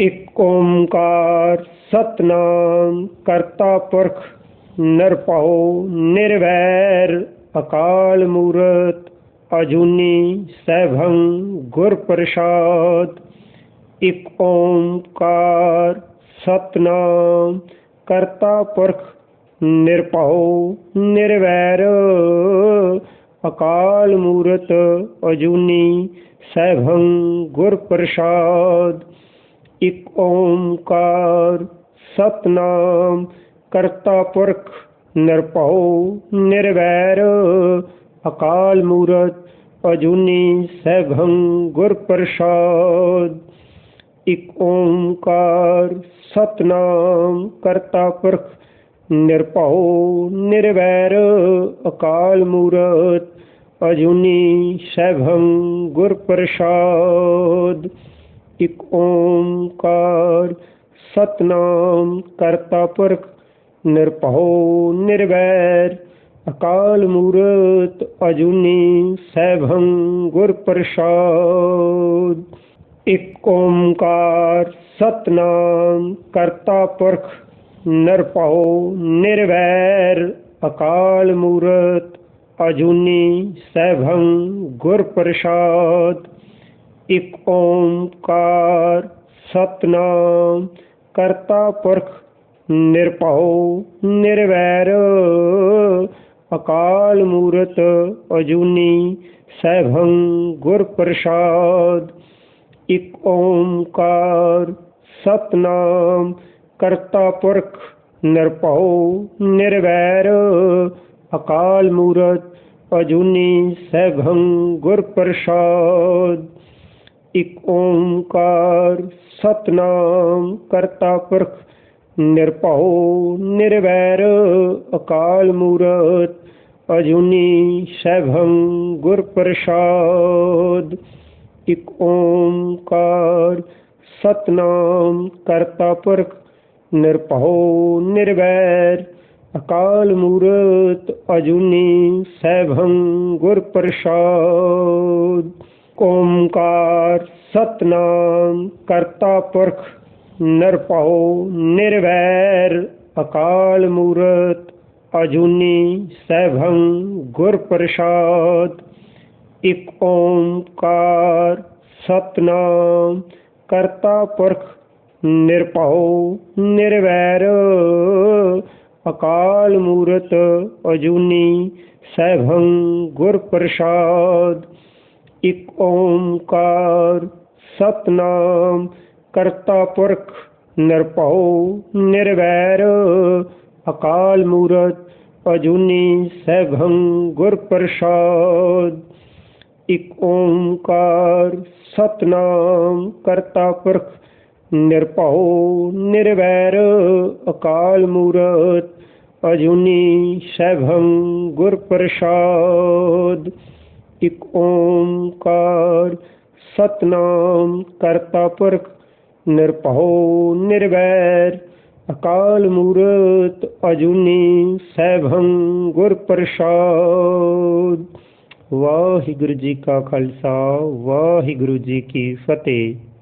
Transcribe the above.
एक ओंकार सतनाम करता पुरख नरपाओ निर्वैर अकाल मूरत अजूनी सैभं गुर प्रसाद एक ओंकार सतनाम करता पुरख निरपहो निर्वैर अकाल मूरत अजूनी सैभं गुरप्रसाद। इक ओंकार सतनाम करता पुरख निरपौ निर्वैर। अकाल मूरत अजूनी सैभं गुरप्रसाद। इक ओंकार सतनाम करता पुरख निरपौ निर्वैर। अकाल मूरत अजुनी सैभं गुरप्रसाद। इक ओंकार सतनाम कर्ता पुरख निरपहो निर्वैर। अकाल मूरत अजुनी सैभं गुरप्रसाद। इक ओंकार सतनाम कर्ता पुरख निरपहो निर्वैर। अकाल मूरत अजूनी गुर प्रसाद इक ओंकार सतनाम करता पुरख निरपहो निर्वैर। अकाल मूरत अजूनी गुर प्रसाद इक ओंकार सतनाम करता पुरख निरपहो निर्वैर। अकाल मूरत, अजूनी सैभंग गुर प्रसाद इक ओंकार सतनाम करता पुरख निरपहो निर्वैर अकाल मूरत, अजूनी सैभं गुर प्रसाद इक ओंकार सतनाम करता पुरख निरपहो निर्वैर अकालमूरत अजुनि गुर प्रसाद ओंकार सतनाम करता पुरख नरपाओ निर्वैर। अकाल मूरत अजुनि गुर प्रसाद इक ओंकार सतनाम करता पुरख निरपाओ निर्वैर। अकाल मूरत अजूनी सैभं गुर प्रसाद इक ओंकार सतनाम करता पुरख निरपहो निर्वैर। अकाल मूरत अजूनी सैभं गुर प्रसाद इक ओंकार सतनाम करता पुरख निरपहो निर्वैर। अकाल मूरत अजुनी शैभंग गुर प्रसाद इक ओंकार सतनाम करता पुरख निरपहो निर्वैर। अकाल मूरत अजुनी सैभं गुर प्रसाद वाहिगुरु जी का खालसा, वाहिगुरु जी की फतेह।